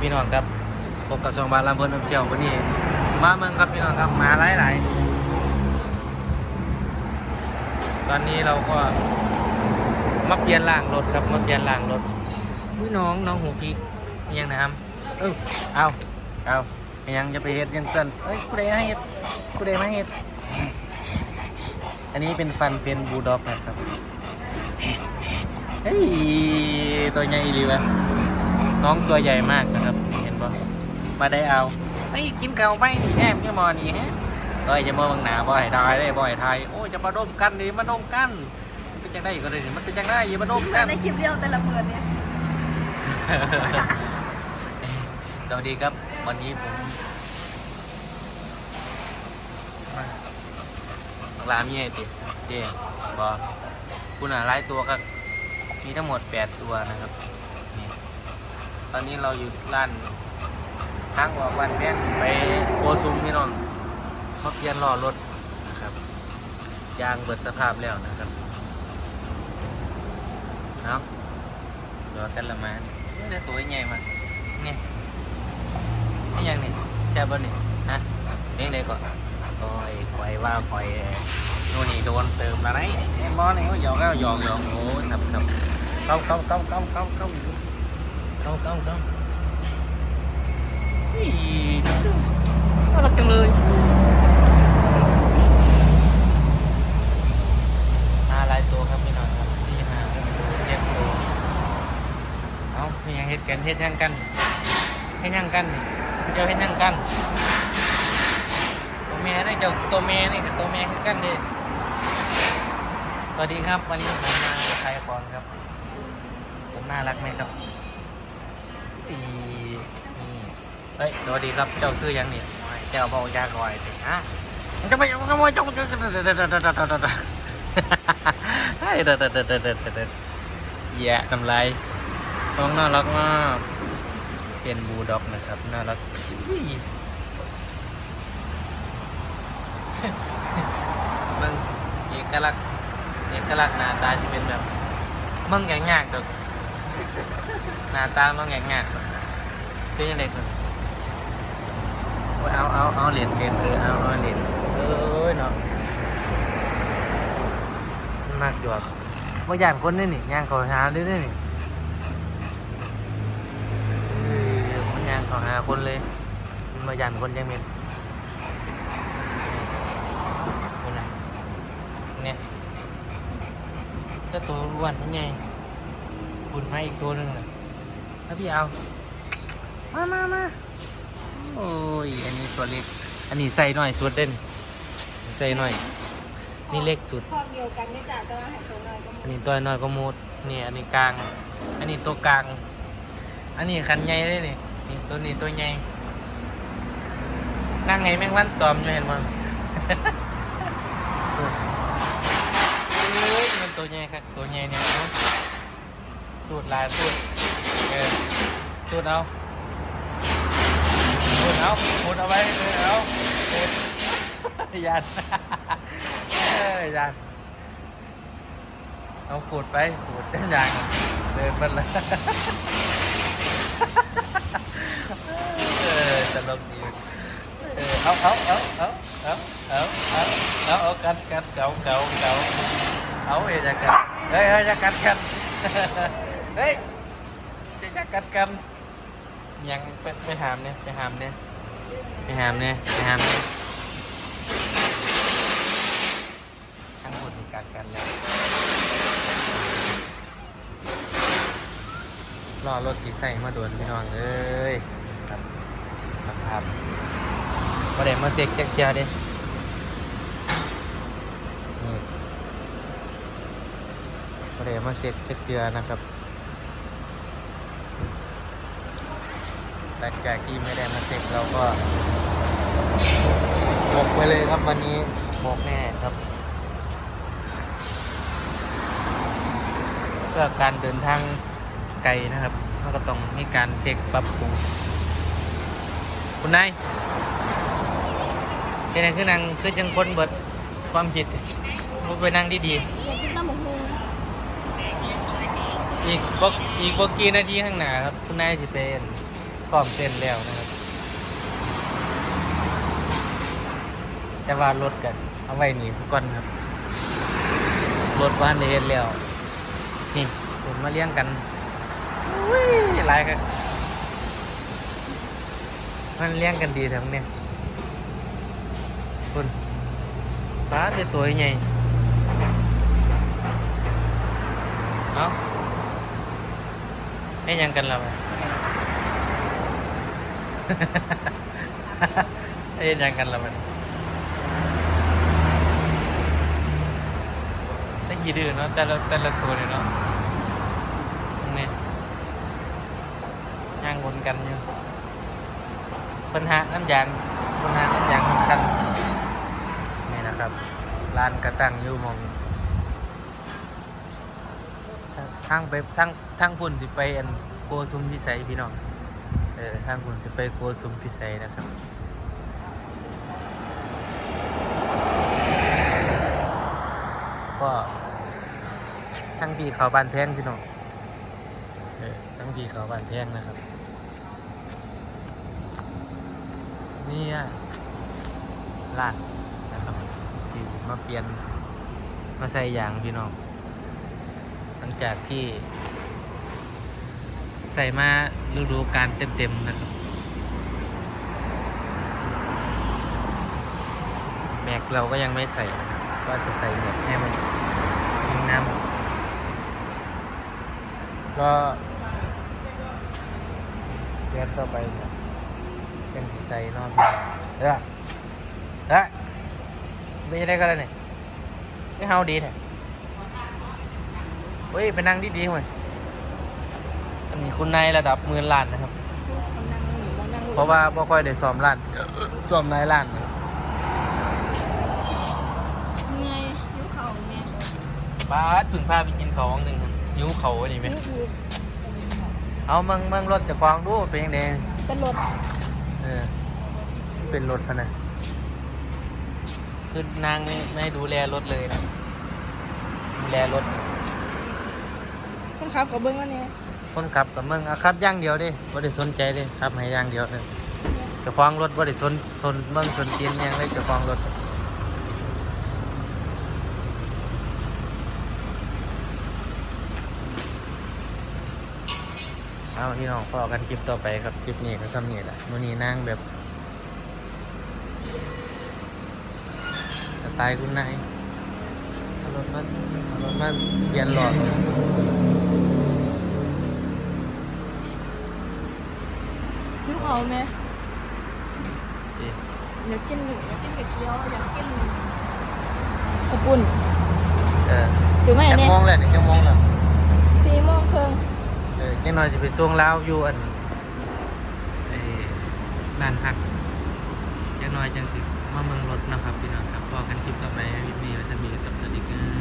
พี่น้องครับพบกับช่องบานลำเพลินน้ำเชี่ยววันนี้ มาเมืองครับพี่น้องครับมาหลายหลายตอนนี้เราก็มาเปลี่ยนล่างรถครับมาเปลี่ยนล่างรถพี่น้องน้องหูพียังนะครับเออเอาเอายังจะไปเฮ็ดยังจันเอ้ยกูได้ให้เฮ็ดกูได้มาเฮ็ดอันนี้เป็นฟันเป็นบูลด็อกนะครับเฮ้ยตัวใหญ่อีหลีวะ น้องตัวใหญ่มากนะครับ เห็นปะมาได้เอาไอ้ยกินเก่าไปแอมจะมอนี่ฮะต่อยจะมอบางหนาบ่อยทายได้บ่อยทายโอ้ยจะมาดมกันดิมาดมกันมันเป็นจังได้ก็เลยมันเป็นจังได้อย่ามาดมกันในคลิปเดียวแต่ละเมือนเนี่ยสวัสดีครับวันนี้ผมมาลามีไอติเจ๊บอคุณอะไล่ตัวก็มีทั้งหมด 8 ตัวนะครับนี่ ตอนนี้เราอยู่ร้านทางออกวันแม่นไปโกซุมพี่น้องเขาเปลี่ยนล้อรถนะครับยางเบิดสภาพแล้วนะครับเอาเดี๋ยวกันละมานี่ได้ตัวใหญ่มาเนี่ยนี่ยังนี่แช่บนนี่ฮะเลี้ยงได้ก่อนโอ้ยปล่อยว่าปล่อยนู่นนี่โดนเติมอะไรเอ็มบอลนี่ก็หยอกแล้วหยอกหยอกโอ้ยครับครับเข้าเข้าเข้าเข้าเข้าเข้า เข้าเข้าเข้าอีน่ารักจังเลยห้าลายตัวครับพี่น้องครับที่ห้าเจ็ดตัวเอาเป็นยังเฮ็ดกันเฮ็ดยังกันให้นั่งกันนี่เจ้าให้นั่งกันตัวแม่ได้เจ้าตัวแม่นี่กับตัวแม่คือกันเดิสวัสดีครับวันนี้ผมมาขายของครับผมน่ารักไหมครับ อีเฮ้ยสวัสดีครับเจ้าซื้อยังนี่เจ้าบอกยากรอยสิฮะจะไม่จะไม่จะไอ้เด็ดเด็ดเด็ดเด็ดเด็ดแย่ทำไรน้องน่ารักมากเป็นบูด็อกนะครับน่ารักมึงเอกลักษณ์เอกลักษณ์หน้าตาที่เป็นแบบมึงอย่างยากแต่ หน้าตามึงอย่งยากเป็นยังไงคนโอ้ยเอาเอาเอาเหรียญเหรียญเออเอาเอาเหรียญเอ้ยเนาะมากอยู่อะว่าย่านคนนี่นี่ย่างเขาหาด้วยนี่เดี๋ยวมันยางเขาหาคนเลยมันมายันคนยังเม็นคนน่ะเนี่ยถ้าตัวอ้วนยังไง คุณมาอีกตัวหนึ่งน่ะแล้วพี่เอา มามามาโอ้ย อันนี้ตัวเล็ก อันนี้ใส่หน่อยสุดเด่นใส่หน่อย นี่เล็กสุด พอเดียวกันไม่จ่าตัวให้ตัวน้อยก็อันนี้ตัวน้อยก็มูดนี่อันนี้กลาง อันนี้ตัวกลาง อันนี้คันใหญ่เลยนี่นี่ตัวนี้ตัวใหญ่ นั่งไงแม่งวันตอมอยู่เห็นมั้ย เอ้ยมันตัวใหญ่ครับตัวใหญ่เนี่ยเอาสู ดลายสูดเออสูดเอาสูดเอาสูดเอาไว้เออเอาสูดยันเอ้ยยันเอาขูดไปขูดเต้นยางเดินมันเลยเออตลกดีเออเอาเอาเอาเอาเอาเอาเอาเอาเอากัดกัดเก่าเก่าเก่าเอาเอ้ยจะกัดเฮ้ยเฮ้ยจะกัดกัน เฮ้ยจะจะกัดกันยังไปไปหามเนี่ยไปหามเนี่ยไปหามเนี่ยไปหามเนี่ยทั้งหมดมีกัดกันแล้วรอรถติดใส่มาด่วนพี่น้องเอ้ยครับสภาพประเดี๋ยวมาเซ็กแจ๊กเจียเด้นี่ประเดี๋ยวมาเซ็กแจ๊กเจียนะครับ หลังจากที่ไม่ได้มาเซ็กเราก็หมกไปเลยครับวันนี้หมกแน่ครับ เพื่อการเดินทางไกลนะครับเราก็ต้องมีการเช็คปรับปรุงคุณนายเป็นยังคือนั่งคือจังคนเบิดความผิดรูไปนั่งดีอยากกินน้ำหมูฮูๆอีกบกอีกบกี่นาทีข้างหน้าครับ คุณนายสิเป็น ซ้อมเต้นแล้วนะครับ แต่ว่ารถกันเอาไว้หนีสักก่อนครับรถบ้านได้เห็นแล้วนี่ผมมาเลี้ยงกันอุ้ยหลายกันมันเลี้ยงกันดีทั้งเนี่ยคุณป้าเป็นตัวใหญ่เอาให้ยังกันเรา ให้ยังกันเรามันได้กี่ดื้อเนาะแต่ละแต่ละตัวเลยเนาะนี่ย่างวนกันอยู่ปัญหาน้ำยางปัญหาน้ำยางสำคัญนี่นะครับร้านกระตั้งอยู่มองทางไปทางทางพุ่นสิไปอันโกซุมพิสัยพี่น้อง เออทางพุ่นสิไปโกซุมพิสัยนะครับก็ทั้งพี่เขาบานแพงพี่น้องเออทั้งพี่เขาบานแพงนะครับ นี่ลาดนะครับที่มาเปลี่ยนมาใส่ยางพี่น้อง หลังจากที่ ใส่มาฤดูกาลเต็มๆนะครับแม็กเราก็ยังไม่ใส่นะครับว่าจะใส่แม็กให้มันยิงน้ำก็เดือนต่อไปเนี่ยยังสิใส่นอกพี่น้องเด้อเด้อไม่ได้ก็แล้วนี่นี่เฮาดีแท้เฮ้ยไปนั่งดีๆหน่อย นนี้คุณนายระดับหมื่นล้านนะครับคนนั่งหรือว่านั่งเพราะว่าบ่ค่อยได้ซ้อมล้านซ้อมนายล้านนะเงยยิ้วเข่าเงี้ยป้าดถึงพาไปกินของหนึ่งครับหิวเขาอันนี้ไหมนี่คือเอาเมืองเมืองรถจะควางดูเป็นยังไงเป็นรถเออเป็นรถพะนะคือนางไม่ไม่ดูแลรถเลยนะดูแลรถคนขับกับเบิ้งวันนี้ คนขับกับเมืองอะขับย่างเดียวดิบ่ได้สนใจดิขับให้ย่างเดียวเลยจะควางรถบ่ได้สนสนเมืองสนเตียนยังเลยจะควางรถเอาพี่น้องพอกันคลิปต่อไปครับคลิปนี้ก็ทำนี่แหละมื้อนี้นั่งแบบสไตล์คุณนายรถมาเอารถมาเปลี่ยนหลอด เข่าไหมอยากกินอยากกินกระเกี๊ยวอยากกินกระปุ่นเออซื้อไหมจักเนี่ยโมงแล้วนี่จักโมงแล้วสี่โมงครึ่งเออจักหน่อยจะไปช่วงเล้าวอยู่อันไอ้บ้านพักจักหน่อยจังสิมาเมืองรถนะครับพี่น้องครับพอกันคลิปต่อไปให้พี่มีแล้วจะมีกับสวัสดีครับ